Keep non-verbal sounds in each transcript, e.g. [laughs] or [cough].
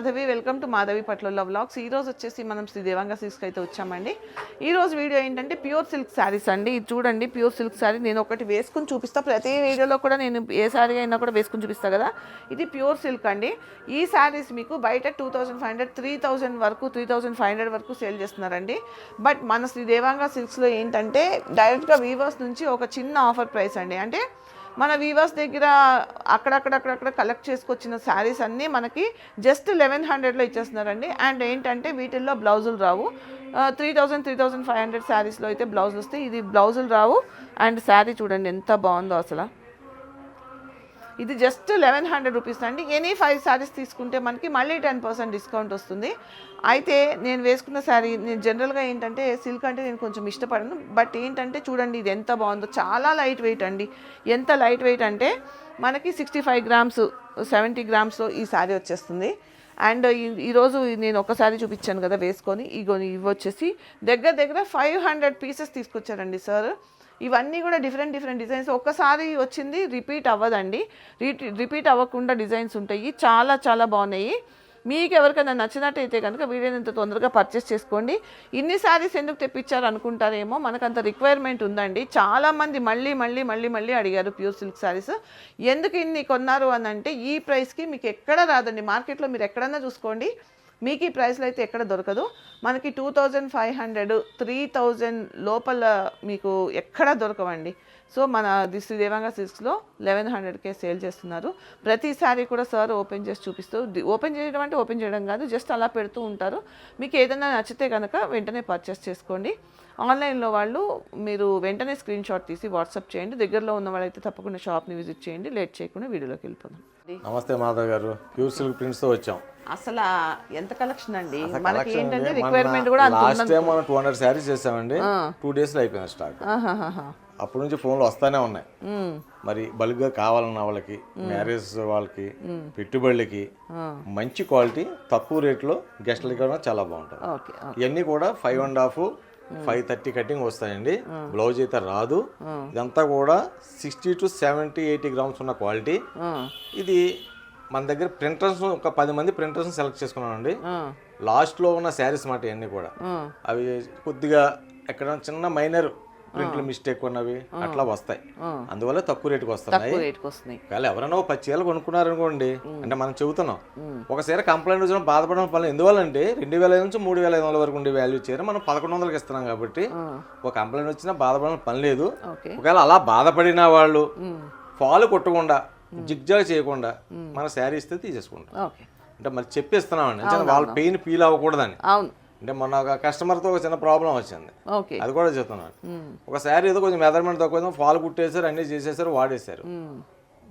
Madhavi welcome to Madhavi పట్ల vlogs. ఈరోజు వచ్చేసి మనం శ్రీ దేవాంగ సిల్క్స్కి అయితే వచ్చామండి. ఈరోజు వీడియో ఏంటంటే ప్యూర్ సిల్క్ శారీస్ అండి. ఇది చూడండి ప్యూర్ సిల్క్ శారీ. నేను ఒకటి వేసుకుని చూపిస్తా. ప్రతి వీడియోలో కూడా నేను ఏ శారీ అయినా కూడా వేసుకుని చూపిస్తా కదా. ఇది ప్యూర్ సిల్క్ అండి. ఈ శారీస్ మీకు బయట two thousand five hundred three thousand వరకు త్రీ థౌజండ్ ఫైవ్ హండ్రెడ్ వరకు సేల్ చేస్తున్నారండి. బట్ మన శ్రీ దేవాంగ సిల్క్స్లో ఏంటంటే డైరెక్ట్గా వీవర్స్ నుంచి ఒక చిన్న ఆఫర్ ప్రైస్ అండి. అంటే మన వీవర్స్ దగ్గర అక్కడక్కడక్కడక్కడ కలెక్ట్ చేసుకొచ్చిన శారీస్ అన్నీ మనకి జస్ట్ లెవెన్ హండ్రెడ్లో ఇచ్చేస్తున్నారండి. అండ్ ఏంటంటే వీటిల్లో బ్లౌజులు రావు. Three thousand three thousand five hundred శారీస్లో అయితే బ్లౌజులు వస్తాయి. ఇది బ్లౌజులు రావు. అండ్ శారీ చూడండి ఎంత బాగుందో అసలు. ఇది జస్ట్ లెవెన్ హండ్రెడ్ రూపీస్ అండి. ఎనీ ఫైవ్ శారీస్ తీసుకుంటే మనకి మళ్ళీ టెన్ పర్సెంట్ డిస్కౌంట్ వస్తుంది. అయితే నేను వేసుకున్న శారీ నేను జనరల్గా ఏంటంటే సిల్క్ అంటే నేను కొంచెం ఇష్టపడను. బట్ ఏంటంటే చూడండి ఇది ఎంత బాగుందో. చాలా లైట్ వెయిట్ అండి. ఎంత లైట్ వెయిట్ అంటే మనకి సిక్స్టీ ఫైవ్ గ్రామ్స్ సెవెంటీ గ్రామ్స్లో ఈ శారీ వచ్చేస్తుంది. అండ్ ఈ- ఈరోజు నేను ఒక శారీ చూపించాను కదా వేసుకొని. ఇగో ఇవి వచ్చేసి దగ్గర దగ్గర ఫైవ్ హండ్రెడ్ పీసెస్ తీసుకొచ్చారండి సార్. ఇవన్నీ కూడా డిఫరెంట్ డిఫరెంట్ డిజైన్స్ ఒక్కసారి వచ్చింది రిపీట్ అవ్వదండి. రిపీట్ అవ్వకుండా డిజైన్స్ ఉంటాయి. చాలా చాలా బాగున్నాయి. మీకు ఎవరికైనా నచ్చినట్టయితే కనుక వీడియోని ఇంత తొందరగా పర్చేస్ చేసుకోండి. ఇన్ని సారీస్ ఎందుకు తెప్పించారు అనుకుంటారేమో మనకంత రిక్వైర్మెంట్ ఉందండి. చాలామంది మళ్ళీ మళ్ళీ మళ్ళీ మళ్ళీ అడిగారు ప్యూర్ సిల్క్ శారీస్ ఎందుకు ఇన్ని కొన్నారు అని అంటే ఈ ప్రైస్కి మీకు ఎక్కడ రాదండి. మార్కెట్లో మీరు ఎక్కడన్నా చూసుకోండి. మీకు ఈ ప్రైస్లో అయితే ఎక్కడ దొరకదు. మనకి two thousand five hundred three thousand లోపల మీకు ఎక్కడ దొరకవండి. సో మన ది శ్రీ దేవాంగ సిల్క్స్లో లెవెన్ హండ్రెడ్కే సేల్ చేస్తున్నారు. ప్రతిసారి కూడా సార్ ఓపెన్ చేసి చూపిస్తూ ఓపెన్ చేయడం అంటే ఓపెన్ చేయడం కాదు జస్ట్ అలా పెడుతూ ఉంటారు. మీకు ఏదైనా నచ్చితే కనుక వెంటనే పర్చేస్ చేసుకోండి. ఆన్లైన్లో వాళ్ళు మీరు వెంటనే స్క్రీన్ షాట్ తీసి వాట్సాప్ చేయండి. దగ్గరలో ఉన్న వాళ్ళైతే తప్పకుండా షాప్ని విజిట్ చేయండి. లేట్ చేయకుండా వీడియోలోకి వెళ్ళిపోదాం. నమస్తే మాధవ్ గారు. ప్యూర్ సిల్క్ ప్రింట్స్తో వచ్చాం. అసలు ఎంత కలెక్షన్ అండి? మనకి ఏంటంటే రిక్వైర్మెంట్ కూడా లాస్ట్ టైం మనం టూ హండ్రెడ్ శారీస్ చేసామండి. టూ డేస్లో అయిపోయింది స్టాక్. అప్పటి నుంచి ఫోన్లు వస్తానే ఉన్నాయి. మరి బల్క్గా కావాలన్న వాళ్ళకి మ్యారేజ్ వాళ్ళకి పెట్టుబడులకి మంచి క్వాలిటీ తక్కువ రేట్లో గెస్ట్లకి కూడా చాలా బాగుంటుంది ఇవన్నీ కూడా five and half five thirty cutting వస్తాయండి. బ్లౌజ్ అయితే రాదు. ఇదంతా కూడా sixty to seventy eighty grams ఉన్న క్వాలిటీ. ఇది మన దగ్గర ప్రింటర్స్ ఒక పది మంది ప్రింటర్స్ సెలెక్ట్ చేసుకున్నామండి. లాస్ట్లో ఉన్న శారీస్ మాట ఇవన్నీ కూడా. అవి కొద్దిగా ఎక్కడ చిన్న మైనర్ ప్రింట్లు మిస్టేక్ ఉన్నవి అట్లా వస్తాయి. అందువల్ల తక్కువ రేటుకి వస్తున్నాయి. ఒకవేళ ఎవరైనా పది చీరలు కొనుక్కున్నారనుకోండి అంటే మనం చెబుతున్నాం ఒక చీర కంప్లైంట్ వచ్చిన బాధపడడం పని ఎందువల్ల అంటే రెండు వేల ఐదు నుంచి మూడు వేల ఐదు వందల వరకు ఉండే వాల్యూ చీర మనం పదకొండు వందలకి ఇస్తున్నాం కాబట్టి ఒక కంప్లైంట్ వచ్చినా బాధపడడం పని లేదు. ఒకవేళ అలా బాధపడిన వాళ్ళు ఫాలు కొట్టకుండా జిగ్జాగ్ చేయకుండా మన శారీ ఇస్తే తీసేసుకుంటాం. అంటే మరి చెప్పిస్తున్నామండి వాళ్ళ పెయిన్ ఫీల్ అవ్వకూడదని. అవును. అంటే మొన్న ఒక కస్టమర్తో ఒక చిన్న ప్రాబ్లం వచ్చింది. అది కూడా చెప్తున్నాను. ఒక శారీ ఏదో కొంచెం మెజర్మెంట్ తక్కువ ఫాల్ కుట్టేశారు అన్నీ చేసేసారు వాడేశారు.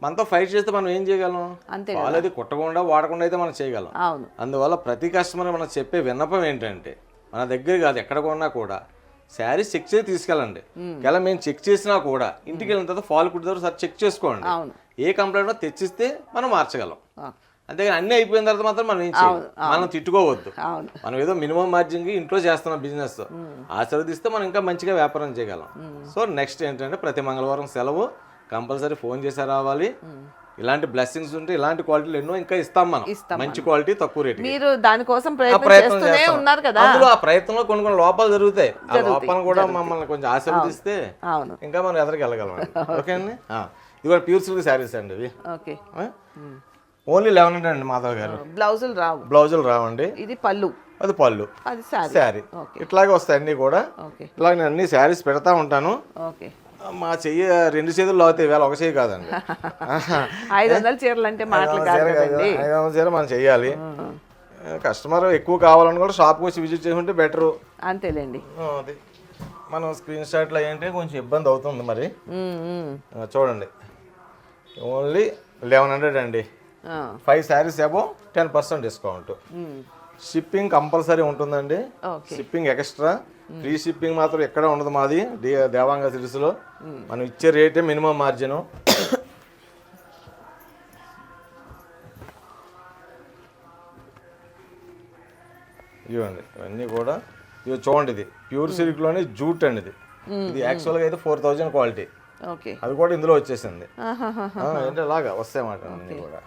మనతో ఫైట్ చేస్తే మనం ఏం చేయగలం? ఫాల్ అది కుట్టకుండా వాడకుండా అయితే మనం చేయగలం. అందువల్ల ప్రతి కస్టమర్ మనం చెప్పే విన్నపం ఏంటంటే మన దగ్గర కాదు ఎక్కడ కొన్నా కూడా శారీ చెక్ చేసి తీసుకెళ్ళండి. ఇలా మేము చెక్ చేసినా కూడా ఇంటికి వెళ్ళిన తర్వాత ఫాల్ కుట్టిన సార్ చెక్ చేసుకోండి. ఏ కంప్లైంట్ తెచ్చిస్తే మనం మార్చగలం. అంతేగాని అన్ని అయిపోయిన తర్వాత మాత్రం మనం ఏం చేయాలి మనం తిట్టుకోవద్దు. అవును. మనం ఏదో మినిమం మార్జిన్కి ఇంట్లో చేస్తున్నాం బిజినెస్ ఆశీర్వదిస్తే మనం ఇంకా మంచిగా వ్యాపారం చేయగలం. సో నెక్స్ట్ ఏంటంటే ప్రతి మంగళవారం సెలవు. కంపల్సరీ ఫోన్ చేసి రావాలి. ఇలాంటి బ్లెస్సింగ్స్ ఉంటే ఇలాంటి క్వాలిటీలు ఎన్నో ఇంకా ఇస్తాం మనం. ఇస్తాం మంచి క్వాలిటీ తక్కువ రేట్ మీరు దానికోసం ప్రయత్నం చేస్తూనే. ఉన్నారు కదా. అందులో ఆ ప్రయత్నంలో కొన్ని కొన్ని లోపాలు జరుగుతాయి. ఆ లోపాలను కూడా మమ్మల్ని కొంచెం ఆశీర్వదిస్తే అవును ఇంకా మనం ఎదరికి వెళ్ళగలం [laughs] ఓకే అండి? ఇది కూడా ప్యూర్ సిల్క్ శారీస్ అండి ఇవి. ఓకే. ఓన్లీ లెవెన్ హండ్రెడ్ అండి మాధవ్ గారు. బ్లౌజులు రావు. బ్లౌజులు రావండి. ఇది పళ్ళు. అది పళ్ళు. అది శారీ. ఇట్లాగే వస్తాయి అన్నీ కూడా ఇలాగ నేను అన్ని శారీస్ పెడతా ఉంటాను. ఓకే. మా చెయ్యి రెండు చేతులు అవుతాయి వేళ ఒక చెయ్యి కాదండి. [laughs] ఐదు వందల చీరలు అంటే మాటలు కాదు ఐదు వందల చీర మనం చెయ్యాలి. కస్టమర్ ఎక్కువ కావాలని కూడా షాప్కి వచ్చి విజిట్ చేసుకుంటే బెటరు. అంతేలేండి. అది. మనం స్క్రీన్ షాట్లో ఏంటంటే కొంచెం ఇబ్బంది అవుతుంది మరి. చూడండి. ఓన్లీ లెవెన్ హండ్రెడ్ అండి. ఫైవ్ శారీస్ ఏమో ten percent discount. Shipping compulsory ఉంటుందండి. షిప్పింగ్ ఎక్స్ట్రా ఫ్రీ షిప్పింగ్ మాత్రం ఎక్కడ ఉండదు మాది దేవాంగ సిరీస్లో మనం ఇచ్చే రేటే మినిమం మార్జిన్ [coughs] ఇవ్వండి ఇవన్నీ కూడా ఇవి చూడండి ఇది. ప్యూర్ సిల్క్లోని జూట్ అండి ఇది. ఇది యాక్చువల్గా అయితే ఫోర్ థౌజండ్ క్వాలిటీ అది కూడా ఇందులో వచ్చేసింది. [laughs] అంటే అలాగా వస్తాయన్నమాట అన్నీ కూడా.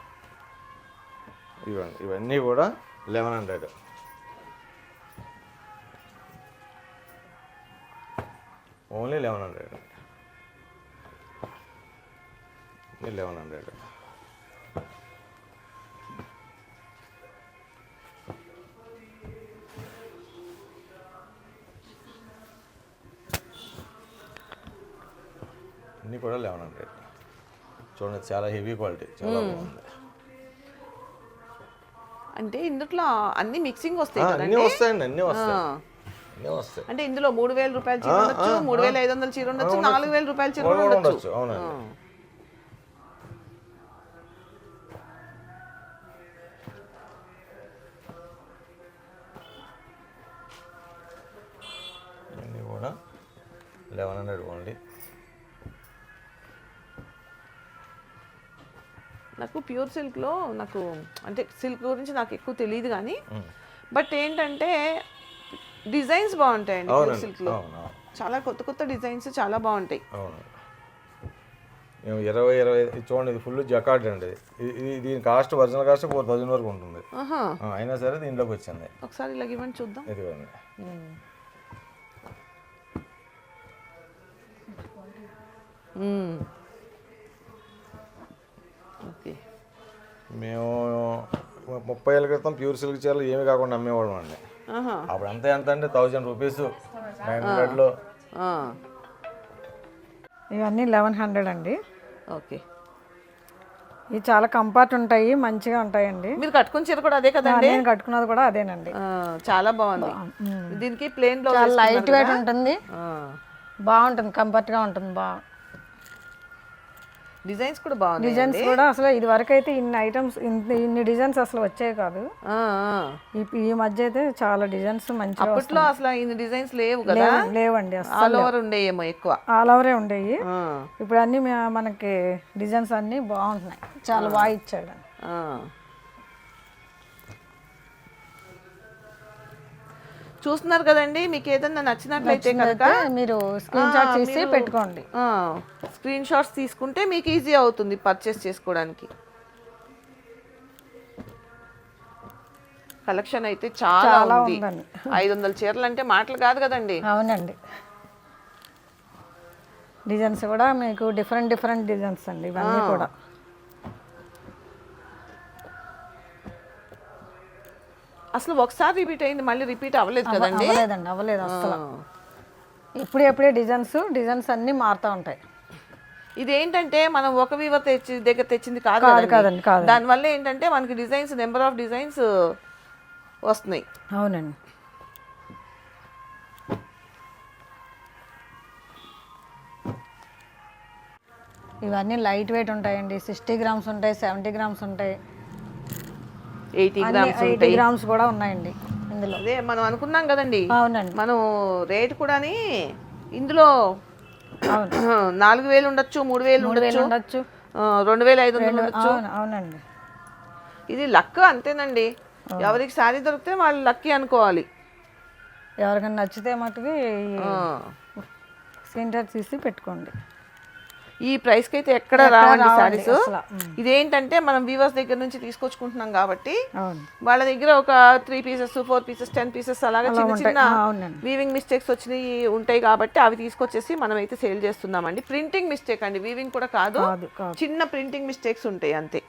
ఇవ్వండి ఇవన్నీ కూడా eleven hundred. Only eleven hundred. Eleven hundred. అన్నీ కూడా లెవెన్ హండ్రెడ్. చూడండి చాలా హెవీ క్వాలిటీ చాలా బాగుంది. అంటే ఇందులో అన్ని మిక్సింగ్ వస్తాయి అన్నీ వస్తాయండి అన్నీ వస్తాయి. అంటే ఇందులో మూడు వేల రూపాయల చీర ఉండొచ్చు మూడు వేల ఐదు వందల చీర ఉండొచ్చు నాలుగు వేల రూపాయల చీర ఉండొచ్చు. కూడా లెవెన్ హండ్రెడ్ ఓన్లీ. నాకు ప్యూర్ సిల్క్లో నాకు అంటే సిల్క్ గురించి నాకు ఎక్కువ తెలియదు కానీ బట్ ఏంటంటే డిజైన్స్ బాగుంటాయండి ప్యూర్ అవునండి. సిల్క్లో అవును అవును. చాలా కొత్త కొత్త డిజైన్స్ చాలా బాగుంటాయి. ఇరవై ఇరవై చూడండి ఇది ఫుల్ జకార్డ్ అండి. ఇది. దీని cost original cost four thousand వరకు ఉంటుంది. అయినా సరే దీంట్లోకి వచ్చింది. ఒకసారి ఇలా ఇవ్వండి చూద్దాం. ఇదిగోండి. ఓకే. మేము ముప్పై ఏళ్ళ క్రితం ప్యూర్ సిల్క్ చీరలు ఏమి కాకుండా అమ్మేవాళ్ళం అండి. అప్పుడు అంత ఎంత అంటే థౌజండ్ రూపీస్. నైన్ హండ్రెడ్లో. ఆ, ఇవన్నీ లెవెన్ హండ్రెడ్ అండి. ఓకే. ఇవి చాలా కంఫర్ట్ ఉంటాయి మంచిగా ఉంటాయండి. మీరు కట్టుకున్న చీర కూడా అదే కదండి? నేను కట్టుకున్నది కూడా అదేనండి. ఆ, చాలా బాగుంది. దీనికి ప్లేన్ లైట్ వెయిట్ ఉంటుంది. బాగుంటుంది కంఫర్ట్గా ఉంటుంది బాగా డిజైన్స్ కూడా బాగుంది డిజైన్స్ కూడా అసలు ఇది వరకు అయితే ఇన్ని ఐటమ్స్ ఇన్ని డిజైన్స్ అసలు వచ్చాయి కాదు. ఈ మధ్య అయితే చాలా డిజైన్స్ మంచిగా అప్పట్లో అసలు ఇన్ని డిజైన్స్ లేవు కదా? లేవు- లేవండి ఆల్ ఓవర్ ఉండేయేమో ఎక్కువ. ఆల్ ఓవరే ఉండేవి ఇప్పుడు అన్ని మనకి డిజైన్స్ అన్ని బాగుంటున్నాయి. చాలా బాగా ఇచ్చాడు. చూస్తున్నారు కదండి మీకు ఏదన్నా నచ్చినట్లయితే కనుక మీరు స్క్రీన్ షాట్ తీసి పెట్టుకోండి. స్క్రీన్ షాట్స్ తీసుకుంటే మీకు ఈజీ అవుతుంది పర్చేస్ చేసుకోవడానికి. కలెక్షన్ అయితే చాలా ఉంది. ఐదు వందల చీరలు అంటే మాటలు కాదు కదండి. అవునండి. డిజైన్స్ కూడా మీకు డిఫరెంట్ డిఫరెంట్ డిజైన్స్ అండి ఇవన్నీ కూడా. అసలు ఒకసారి రిపీట్ అయింది మళ్ళీ రిపీట్ అవ్వలేదు కదండి? అవ్వలేదండి అవ్వలేదు అసలు. ఇప్పుడు ఎప్పుడే డిజైన్స్ డిజైన్స్ అన్నీ మారుతూ ఉంటాయి. ఇదేంటంటే మనం ఒక వీవర్ తెచ్చి దగ్గర తెచ్చింది కాదు కాదు కదండి. కాదండి కాదు దానివల్ల ఏంటంటే మనకి డిజైన్స్ నెంబర్ ఆఫ్ డిజైన్స్ వస్తున్నాయి. అవునండి. ఇవన్నీ లైట్ వెయిట్ ఉంటాయండి సిక్స్టీ గ్రామ్స్ ఉంటాయి సెవెంటీ గ్రామ్స్ ఉంటాయి. ఎయిటీ గ్రామ్స్ ఎయిటీ ఉంటాయి. గ్రామ్స్ కూడా ఉన్నాయండి ఇందులో. అదే మనం అనుకున్నాం కదండి. అవునండి. మనం రేట్ కూడాని ఇందులో అవును. నాలుగు వేలు ఉండొచ్చు మూడు వేలు ఉండొచ్చు రెండు వేల ఐదు వందలు ఉండొచ్చు. అవును అవునండి. ఇది లక్ అంతేనండి. ఎవరికి శారీ దొరికితే వాళ్ళు లక్కీ అనుకోవాలి. ఎవరికైనా నచ్చితే మటుకి. స్క్రీన్ షాట్ తీసి పెట్టుకోండి. ఈ ప్రైస్కి అయితే ఎక్కడ రావండి శారీస్. ఇదేంటంటే మనం వీవర్స్ దగ్గర నుంచి తీసుకొచ్చుకుంటున్నాం కాబట్టి వాళ్ళ దగ్గర ఒక three pieces four pieces ten pieces అలాగా చిన్న. చిన్న. వీవింగ్ మిస్టేక్స్ వచ్చినాయి ఉంటాయి కాబట్టి అవి తీసుకొచ్చేసి మనం అయితే సేల్ చేస్తున్నామండి ప్రింటింగ్ మిస్టేక్ అండి వీవింగ్ కూడా కాదు చిన్న ప్రింటింగ్ మిస్టేక్స్ ఉంటాయి అంతే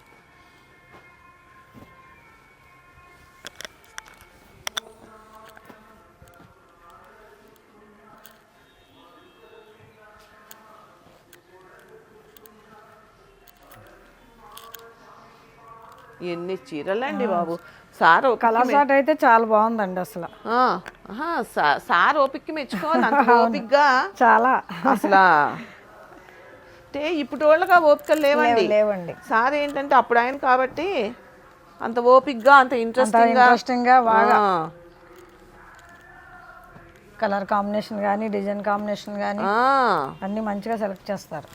ఎన్ని చీరలండి బాబు. సార్ ఓపిక కలర్ షాట్ అయితే చాలా బాగుందండి అసలు. సార్ ఓపిక్కి మెచ్చుకోవాలి అంత ఓపిక్గా చాలా. అసలు. అంటే ఇప్పుడు వాళ్ళగా ఓపికలు లేవండి. లేవండి. సార్ ఏంటంటే అప్పుడు ఆయన కాబట్టి అంత ఓపిక్గా అంత ఇంట్రెస్టింగ్గా ఇంట్రెస్టింగ్గా బాగా కలర్ కాంబినేషన్ కానీ డిజైన్ కాంబినేషన్ కానీ అన్నీ మంచిగా సెలెక్ట్ చేస్తారు.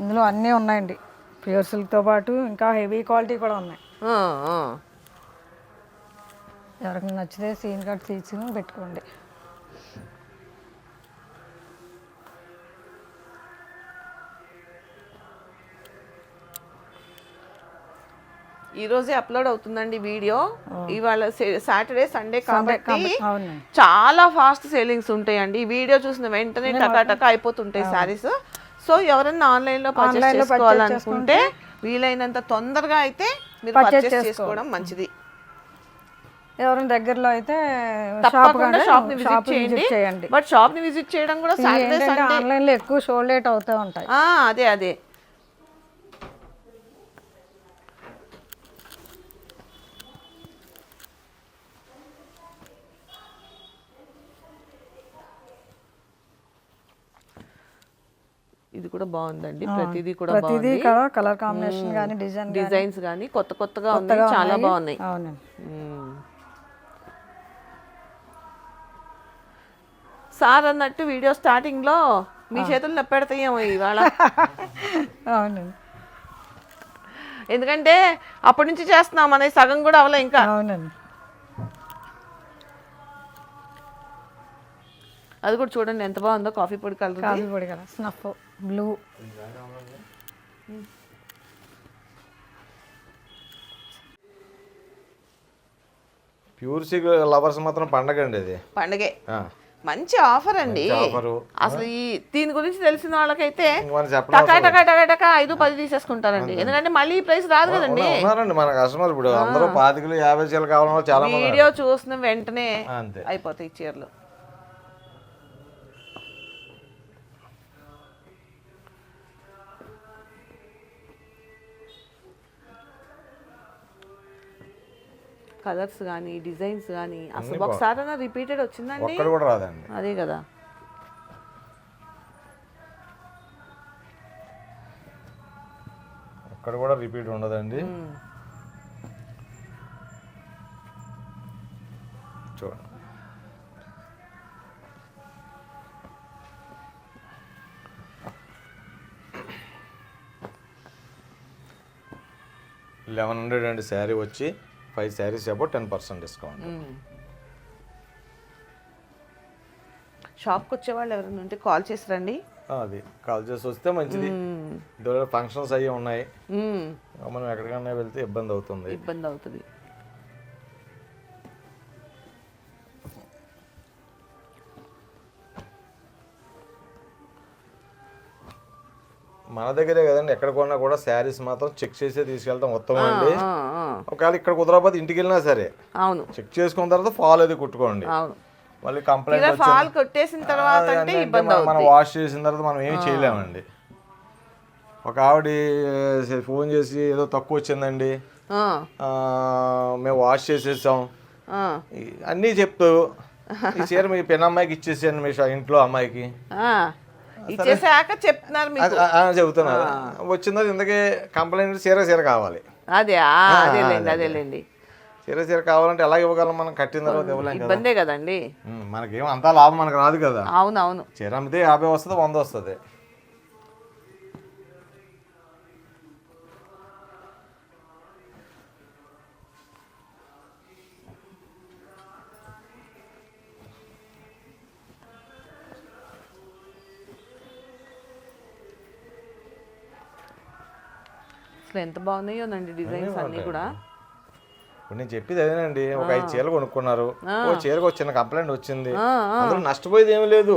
ఇందులో అన్నీ ఉన్నాయండి. ప్యూర్ పాటు ఇంకా హెవీ క్వాలిటీ కూడా ఉన్నాయి. ఎవరికి నచ్చితే సీన్ కట్ తీసుకుని పెట్టుకోండి. ఈరోజే అప్లోడ్ అవుతుందండి వీడియో. ఇవాళ సాటర్డే సండే కాబట్టి చాలా ఫాస్ట్ సేలింగ్స్ ఉంటాయండి. వీడియో చూసిన వెంటనే టకా టకా అయిపోతుంటాయి శారీస్ సో ఎవరైనా ఆన్లైన్లో పర్చేస్ Online లో purchase చేసుకోవాలనుకుంటే వీలైనంత తొందరగా అయితే మీరు పర్చేస్ చేసుకోవడం మంచిది. ఎవరైనా దగ్గరలో అయితే తప్పకుండా షాప్ని విజిట్ చేయండి. బట్ షాప్ని విజిట్ చేయడం కూడా సాటర్డే సండే ఆన్లైన్లో ఎక్కువ షో లేట్ అవుతూ ఉంటాయి. అదే అదే. ఇది కూడా బాగుందండి. ప్రతిదీ కూడా ప్రతిదీ కలర్ కాంబినేషన్ కానీ డిజైన్ డిజైన్స్ కానీ కొత్త కొత్తగా ఉన్నాయి చాలా బాగున్నాయి. సార్ అన్నట్టు వీడియో స్టార్టింగ్లో మీ చేతులు నప్పెడతాయేమో ఇవాళ. [laughs] అవునండి. ఎందుకంటే అప్పటి నుంచి చేస్తున్నాం అనేది సగం కూడా అవలే ఇంకా. అవునండి. అది కూడా చూడండి ఎంత బాగుందో కాఫీ పొడి కలర్ కాఫీ పొడి కదా snuff blue. Pure silk lovers మాత్రం పండగ అండి ఇది. పండగే. ఆ, మంచి ఆఫర్ అండి. ఆఫరు. అసలు ఈ దీని గురించి తెలిసిన వాళ్ళకైతే టకా టకా టకా టకా ఐదు పది తీసేసుకుంటారండి. ఎందుకంటే మళ్ళీ ఈ ప్రైస్ రాదు కదండి. మన కస్టమర్ ఇప్పుడు అందరూ పాతికలు యాభై చీరలు కావాలన్నా చాలా. వీడియో చూసిన వెంటనే అంతే. అయిపోతాయి చీరలు. కలర్స్ కానీ డిజైన్స్ కానీ అసలు ఒకసారైనా రిపీటెడ్ వచ్చిందండి? కూడా రాదండి. అదే కదా. ఒక్కడ కూడా రిపీట్ ఉండదండి. చూడండి. లెవెన్ హండ్రెడ్ అండి శారీ వచ్చి five saris about ten percent discount. షాప్కి వచ్చే వాళ్ళు ఎవరైనా ఉంటే కాల్ చేసి రండి. అది. కాల్ చేసి వస్తే మంచిది. ఫంక్షన్స్ అయ్యి ఉన్నాయి. మనం ఎక్కడికన్నా వెళ్తే ఇబ్బంది అవుతుంది. ఇబ్బంది అవుతుంది. మన దగ్గరే కదండి. ఎక్కడ కొన్నా కూడా శారీస్ మాత్రం చెక్ చేసే తీసుకెళ్తాం ఉత్తమం అండి. ఒకవేళ ఇక్కడ కుదరకపోతే ఇంటికి వెళ్ళినా సరే. అవును. చెక్ చేసుకున్న తర్వాత ఫాల్ అది కుట్టుకోండి. మళ్ళీ కంప్లైంట్ ఫాల్ కొట్టేసిన తర్వాత అంటే ఇబ్బంది మనం వాష్ చేసిన తర్వాత మనం ఏమి చేయలేమండి. ఒక ఆవిడ ఫోన్ చేసి ఏదో తక్కువ వచ్చిందండి. మేము వాష్ చేసేసాం. అన్నీ చెప్తూ ఈ చీర మీ పెన్నమ్మాయికి ఇచ్చేసాను మీ ఇంట్లో అమ్మాయికి. ఇచ్చేసాక చెప్తున్నారు మీకు. చెబుతున్నారు వచ్చిందో ఇంతకీ కంప్లైంట్ చీర చీర కావాలి. అదే అదేలేండి అదేలేండి. చీర చీర కావాలంటే ఎలా ఇవ్వగలం మనం? కట్టిన తర్వాత ఇవ్వలేం ఇబ్బందే కదండి. మనకేం అంతా లాభం మనకు రాదు కదా. అవును అవును చీర అమ్మితే యాభై వస్తుంది వంద వస్తుంది. అసలు ఎంత బాగున్నాయోనండి డిజైన్స్ అన్ని కూడా. ఇప్పుడు నేను చెప్పేది అదేనండి ఒక ఐదు చీరలు కొనుక్కున్నారు. ఓ చీరకు చిన్న కంప్లైంట్ వచ్చింది. అందులో నష్టపోయేది ఏమీ లేదు.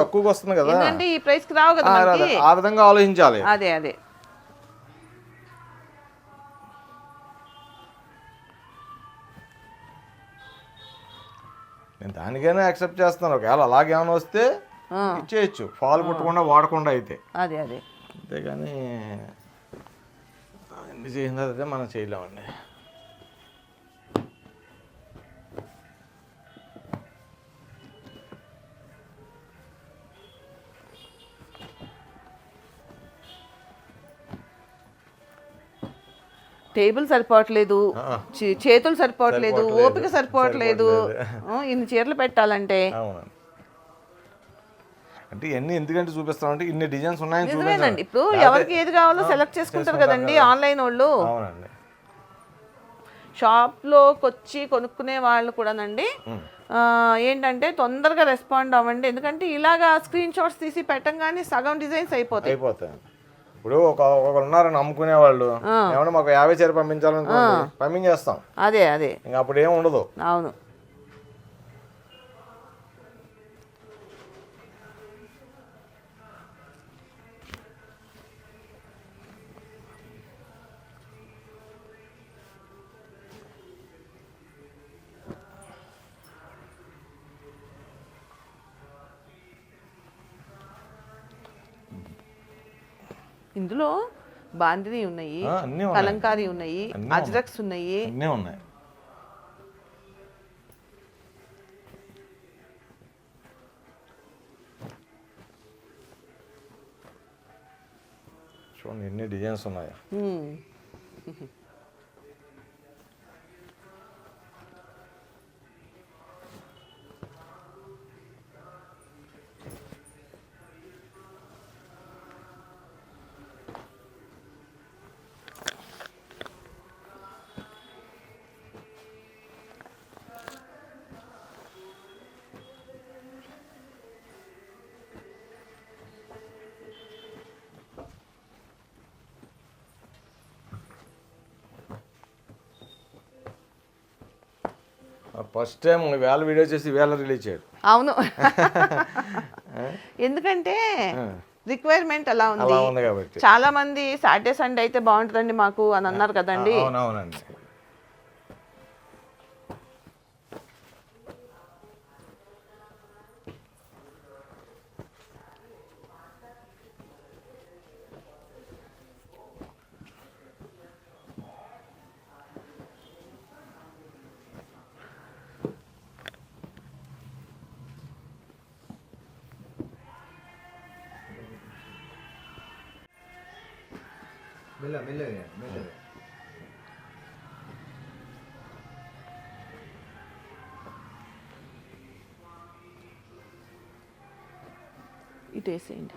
తక్కువకి వస్తుంది కదా. ఈ ప్రైస్కి రావు కదా ఆ, విధంగా ఆలోచించాలి. అదే అదే. నేను దానికైనా యాక్సెప్ట్ చేస్తున్నాను ఒకవేళ అలాగేమైనా వస్తే ఆ. ఇచ్చేయచ్చు. పాలు కుట్టకుండా వాడకుండా అయితే. అదే అదే. అంతేగాని చేసిన తర్వాత మనం చేయలేమండి. టేబుల్ సరిపోవట్లేదు. చేతులు సరిపోవట్లేదు. ఓపిక సరిపోవట్లేదు. ఇన్ని చీరలు పెట్టాలంటే. అంటే ఇవన్నీ ఎందుకంటే చూపిస్తామంటే ఇన్ని డిజైన్స్ ఉన్నాయని నిజమేనండి. ఇప్పుడు ఎవరికి ఏది కావాలో సెలెక్ట్ చేసుకుంటారు కదండి. ఆన్లైన్ వాళ్ళు. అవునండి. షాప్లోకి వచ్చి కొనుక్కునే వాళ్ళు కూడానండి. ఏంటంటే తొందరగా రెస్పాండ్ అవ్వండి. ఎందుకంటే ఇలాగా స్క్రీన్ షాట్స్ తీసి పెట్టంగానే సగం డిజైన్స్ అయిపోతాయి. అయిపోతాయి. ఇప్పుడు ఒక ఒకరు ఉన్నారని అమ్ముకునే వాళ్ళు ఏమన్నా మాకు యాభై చీర పంపించాలనుకోండి పంపించేస్తాం. అదే అదే. ఇంకా అప్పుడు ఏం ఉండదు. అవును. ఇందులో బాందిని ఉన్నాయి కలంకారీ ఉన్నాయి అజ్రక్స్ ఉన్నాయి. అన్నీ ఉన్నాయి. చూడండి ఎన్ని డిజైన్స్ ఉన్నాయో? ఫస్ట్ టైం వేళ వీడియో చేసి వేళ రిలీజ్ చేయడు. అవును. ఎందుకంటే రిక్వైర్మెంట్ అలా ఉంది. చాలా మంది సాటర్డే సండే అయితే బాగుంటుందండి మాకు అని అన్నారు కదండి. అవునవునండి ఇటు వేసేయండి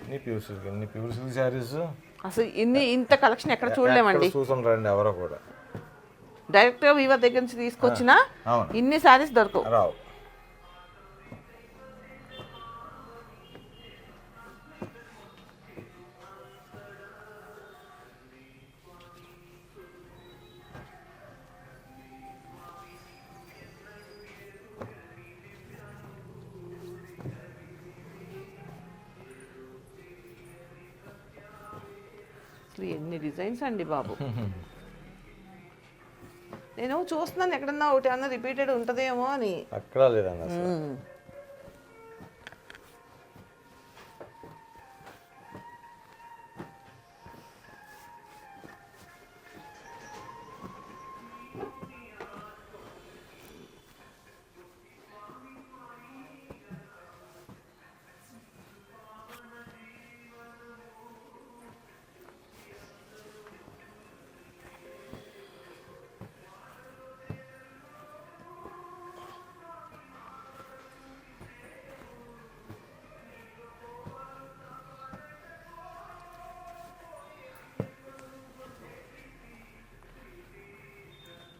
ఎన్ని ప్యూర్ సిల్క్ ఎన్ని ప్యూర్ సిల్క్ శారీస్ అసలు ఇన్ని ఇంత కలెక్షన్ ఎక్కడ చూడలేమండి చూసుంటారండి ఎవరో కూడా డైరెక్ట్ వీవర్ దగ్గర నుంచి తీసుకొచ్చిన ఇన్ని సారీస్ దొరకవు. రావు. అసలు ఎన్ని డిజైన్స్ అండి బాబు. [laughs] నేను చూస్తున్నాను ఎక్కడన్నా ఒకటి అన్న రిపీటెడ్ ఉంటుందేమో అని. అక్కడ లేదండి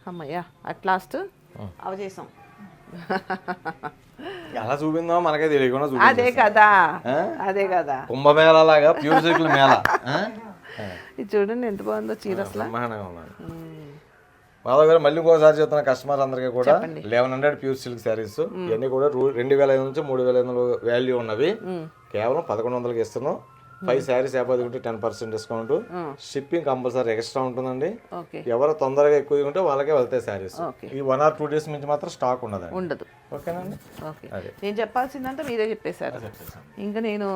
అమ్మయ్యా అట్ లాస్ట్ అవచేసాం ఎలా చూపిందో మనకే తెలియకుండా అదే. కదా? అదే కదా. కుంభమేళ లాగా ప్యూర్ సిల్క్ మేళ? ఇది చూడండి ఎంత బాగుందో చీర అసలు. మాధవ్ గారు మళ్ళీ ఇంకోసారి చెప్తున్న కస్టమర్ అందరికీ కూడా. Eleven hundred pure silk saris ఇవన్నీ కూడా రెండు వేల ఐదు నుంచి మూడు వేల ఐదు వందలు వాల్యూ ఉన్నవి. కేవలం పదకొండు వందలకి ఇస్తున్నాం. ఫైవ్ శారీస్ ఉంటే ten percent discount. Shipping compulsory extra ఉంటుందండి. ఓకే. ఎవరు తొందరగా ఎక్కువ ఉంటే వాళ్ళకే వెళ్తాయి శారీస్. ఈ వన్ ఆర్ టూ డేస్ నుంచి మాత్రం స్టాక్ ఉండదండి. ఉండదు. ఓకేనండి? ఓకే. అదే. నేను చెప్పాల్సిందంతా మీరే చెప్పేశారు. ఇంకా నేను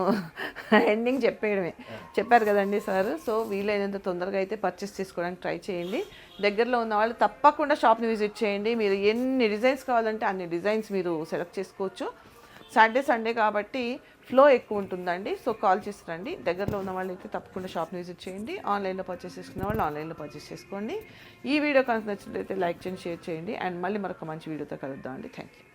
[laughs] ఎండింగ్ చెప్పేయడమే. చెప్పారు కదండి సార్. సో వీలైనంత తొందరగా అయితే పర్చేస్ చేసుకోవడానికి ట్రై చేయండి. దగ్గరలో ఉన్న వాళ్ళు తప్పకుండా షాప్ని విజిట్ చేయండి. మీరు ఎన్ని డిజైన్స్ కావాలంటే అన్ని డిజైన్స్ మీరు సెలెక్ట్ చేసుకోవచ్చు. సాటర్డే సండే కాబట్టి ఫ్లో ఎక్కువ ఉంటుందండి. సో కాల్ చేసి రండి. దగ్గరలో ఉన్న వాళ్ళు అయితే తప్పకుండా షాప్ని విజిట్ చేయండి. ఆన్లైన్లో పర్చేస్ చేసుకున్న వాళ్ళు ఆన్లైన్లో పర్చేస్ చేసుకోండి. ఈ వీడియో కనుక నచ్చినట్లయితే లైక్ చేయండి షేర్ చేయండి. అండ్ మళ్ళీ మరొక మంచి వీడియోతో కలుద్దాం అండి థ్యాంక్ యూ